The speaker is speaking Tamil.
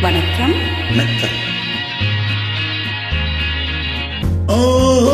வணக்கம். வணக்கம். ஓ